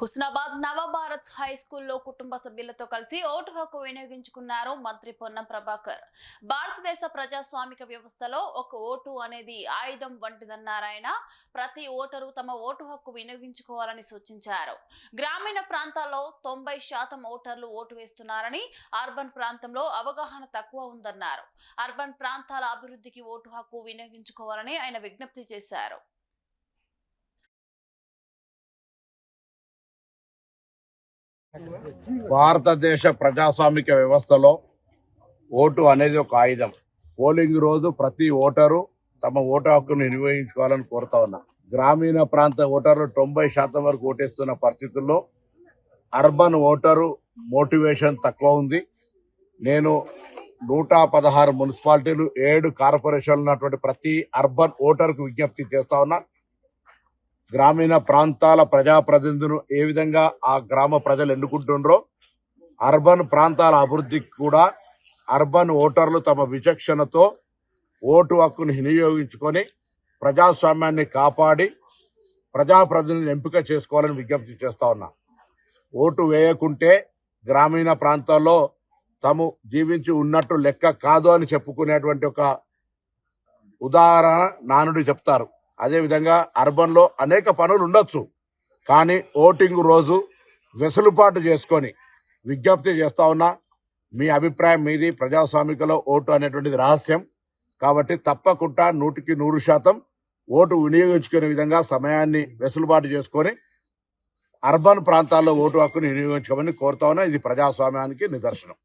Husnabad Navabharat high స్కూల్లో కుటుంబ సభ్యులతో కలిసి ఓటు హక్కు వినియోగించుకున్నారు మంత్రి పొన్నం ప్రభాకర్. భారతదేశ ప్రజాస్వామిక వ్యవస్థలో ఒక ఓటు అనేది ఆయుధం వంటిదన్నారాయన ప్రతి ఓటరు తమ ఓటు హక్కు వినియోగించుకోవాలని సూచించారు. గ్రామీణ ప్రాంతాల్లో తొంభై శాతం ఓటర్లు ఓటు వేస్తున్నారని అర్బన్ ప్రాంతంలో అవగాహన తక్కువ ఉందన్నారు. అర్బన్ ప్రాంతాల అభివృద్ధికి ఓటు హక్కు వినియోగించుకోవాలని ఆయన విజ్ఞప్తి చేశారు. భారతదేశ ప్రజాస్వామిక వ్యవస్థలో ఓటు అనేది ఒక ఆయుధం. పోలింగ్ రోజు ప్రతి ఓటరు తమ ఓటు హక్కును వినియోగించుకోవాలని కోరుతా ఉన్నా. గ్రామీణ ప్రాంత ఓటర్లు తొంభై శాతం వరకు ఓటేస్తున్న పరిస్థితుల్లో అర్బన్ ఓటరు మోటివేషన్ తక్కువ ఉంది. నేను నూట పదహారు మున్సిపాలిటీలు ఏడు కార్పొరేషన్లు ఉన్నటువంటి ప్రతి అర్బన్ ఓటర్కు విజ్ఞప్తి చేస్తా ఉన్నా. గ్రామీణ ప్రాంతాల ప్రజాప్రతినిధులు ఏ విధంగా ఆ గ్రామ ప్రజలు ఎన్నుకుంటుండ్రో అర్బన్ ప్రాంతాల అభివృద్ధికి కూడా అర్బన్ ఓటర్లు తమ విచక్షణతో ఓటు హక్కును వినియోగించుకొని ప్రజాస్వామ్యాన్ని కాపాడి ప్రజాప్రతినిధులను ఎంపిక చేసుకోవాలని విజ్ఞప్తి చేస్తా ఉన్నా. ఓటు వేయకుంటే గ్రామీణ ప్రాంతాల్లో తాము జీవించి ఉన్నట్టు లెక్క కాదు అని చెప్పుకునేటువంటి ఒక ఉదాహరణ నానుడు చెప్తారు. అదేవిధంగా అర్బన్లో అనేక పనులు ఉండొచ్చు. కానీ ఓటింగ్ రోజు వెసులుబాటు చేసుకొని విజ్ఞప్తి చేస్తా ఉన్నా మీ అభిప్రాయం మీది ప్రజాస్వామికలో ఓటు అనేటువంటిది రహస్యం. కాబట్టి తప్పకుండా నూటికి నూరు శాతం ఓటు వినియోగించుకునే విధంగా సమయాన్ని వెసులుబాటు చేసుకొని అర్బన్ ప్రాంతాల్లో ఓటు హక్కును వినియోగించుకోమని కోరుతా ఉన్నా. ఇది ప్రజాస్వామ్యానికి నిదర్శనం.